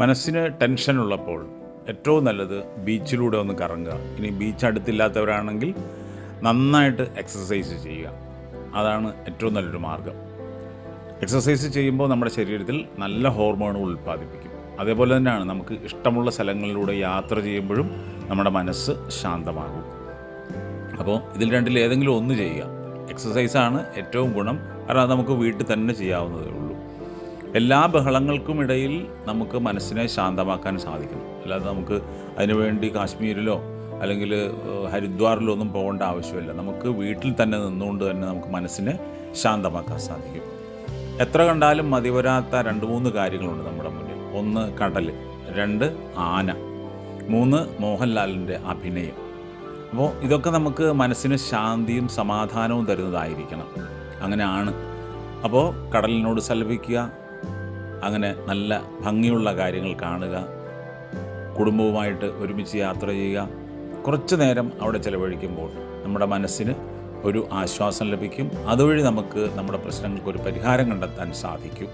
മനസ്സിന് ടെൻഷൻ ഉള്ളപ്പോൾ ഏറ്റവും നല്ലത് ബീച്ചിലൂടെ ഒന്ന് കറങ്ങുക. ഇനി ബീച്ച് അടുത്തില്ലാത്തവരാണെങ്കിൽ നന്നായിട്ട് എക്സസൈസ് ചെയ്യുക. അതാണ് ഏറ്റവും നല്ലൊരു മാർഗം. എക്സസൈസ് ചെയ്യുമ്പോൾ നമ്മുടെ ശരീരത്തിൽ നല്ല ഹോർമോണുകൾ ഉൽപ്പാദിപ്പിക്കും. അതേപോലെ തന്നെയാണ് നമുക്ക് ഇഷ്ടമുള്ള സ്ഥലങ്ങളിലൂടെ യാത്ര ചെയ്യുമ്പോഴും നമ്മുടെ മനസ്സ് ശാന്തമാകും. അപ്പോൾ ഇതിൽ രണ്ടിൽ ഏതെങ്കിലും ഒന്ന് ചെയ്യുക. എക്സസൈസാണ് ഏറ്റവും ഗുണം. കാരണം അത് നമുക്ക് വീട്ടിൽ തന്നെ ചെയ്യാവുന്നതേ ഉള്ളൂ. എല്ലാ ബഹളങ്ങൾക്കും ഇടയിൽ നമുക്ക് മനസ്സിനെ ശാന്തമാക്കാൻ സാധിക്കണം. അല്ലാതെ നമുക്ക് അതിനുവേണ്ടി കാശ്മീരിലോ അല്ലെങ്കിൽ ഹരിദ്വാറിലോ ഒന്നും പോകേണ്ട ആവശ്യമില്ല. നമുക്ക് വീട്ടിൽ തന്നെ നിന്നുകൊണ്ട് തന്നെ നമുക്ക് മനസ്സിനെ ശാന്തമാക്കാൻ സാധിക്കും. എത്ര കണ്ടാലും മതിവരാത്ത രണ്ട് മൂന്ന് കാര്യങ്ങളുണ്ട് നമ്മുടെ മുന്നിൽ. ഒന്ന് കടൽ രണ്ട് ആന. മൂന്ന് മോഹൻലാലിന്റെ അഭിനയം. അപ്പോൾ ഇതൊക്കെ നമുക്ക് മനസ്സിന് ശാന്തിയും സമാധാനവും തരുന്നതായിരിക്കണം. അങ്ങനെയാണ്. അപ്പോൾ കടലിനോട് സലപിക്കുക അങ്ങനെ നല്ല ഭംഗിയുള്ള കാര്യങ്ങൾ കാണുക കുടുംബവുമായിട്ട് ഒരുമിച്ച് യാത്ര ചെയ്യുക. കുറച്ച് നേരം അവിടെ ചിലവഴിക്കുമ്പോൾ നമ്മുടെ മനസ്സിന് ഒരു ആശ്വാസം ലഭിക്കും. അതുവഴി നമുക്ക് നമ്മുടെ പ്രശ്നങ്ങൾക്ക് ഒരു പരിഹാരം കണ്ടെത്താൻ സാധിക്കും.